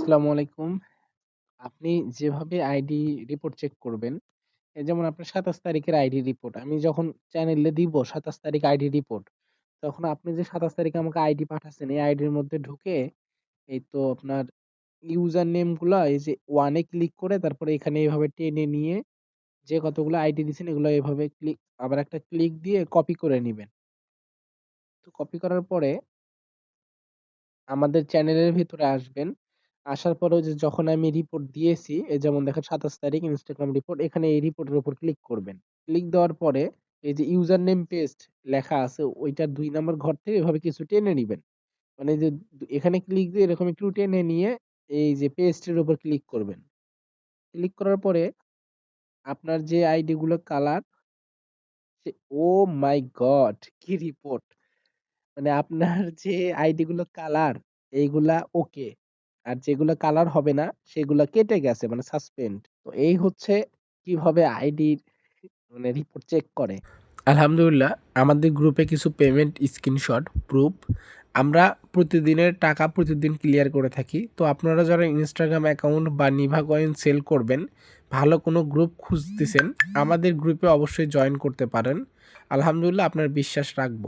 আসসালামু আলাইকুম। আপনি যেভাবে আইডি রিপোর্ট চেক করবেন, এই যেমন আপনার ২৭ তারিখের আইডি রিপোর্ট। আমি যখন চ্যানেলে দিব ২৭ তারিখ আইডি রিপোর্ট, তখন আপনি যে ২৭ তারিখে আমাকে আইডি পাঠাচ্ছেন, এই আইডির মধ্যে ঢুকে এই তো আপনার ইউজার নেমগুলা এই যে 1 এ ক্লিক করে তারপরে এখানে এভাবে টেনে নিয়ে যে কতগুলো আইডি দিছেন এগুলো এভাবে ক্লিক আবার একটা ক্লিক দিয়ে কপি করে নিবেন। তো কপি করার পরে আমাদের চ্যানেলের ভিতরে আসবেন। আসার পরেও যে যখন আমি রিপোর্ট দিয়েছি, এই যেমন দেখেন ২৭ তারিখ ইনস্টাগ্রাম রিপোর্ট, এখানে এই রিপোর্টের উপর ক্লিক করবেন। ক্লিক দেওয়ার পরে এই যে ইউজার নেম পেস্ট লেখা আছে ওইটার ২ নাম্বার ঘর থেকে এভাবে কিছু টেনে নিবেন। মানে যে এখানে ক্লিক দিয়ে এরকম একটু টেনে নিয়ে এই যে পেস্ট এর উপর ক্লিক করবেন। ক্লিক করার পরে আপনার যে আইডি গুলো কালার সে ওহ মাই গড! কি রিপোর্ট! মানে আপনার যে আইডি গুলো কালার এইগুলা ওকে। আর যেগুলো কালার হবে না সেগুলো কেটে গেছে মানে সাসপেন্ড। তো এই হচ্ছে কীভাবে আইডির মানে রিপোর্ট চেক করে। আলহামদুলিল্লাহ আমাদের গ্রুপে কিছু পেমেন্ট স্ক্রিনশট, প্রুফ আমরা প্রতিদিনের টাকা প্রতিদিন ক্লিয়ার করে থাকি। তো আপনারা যারা ইনস্টাগ্রাম অ্যাকাউন্ট বা নিভা কয়েন সেল করবেন, ভালো কোনো গ্রুপ খুঁজতেছেন, আমাদের গ্রুপে অবশ্যই জয়েন করতে পারেন। আলহামদুলিল্লাহ আপনার বিশ্বাস রাখব।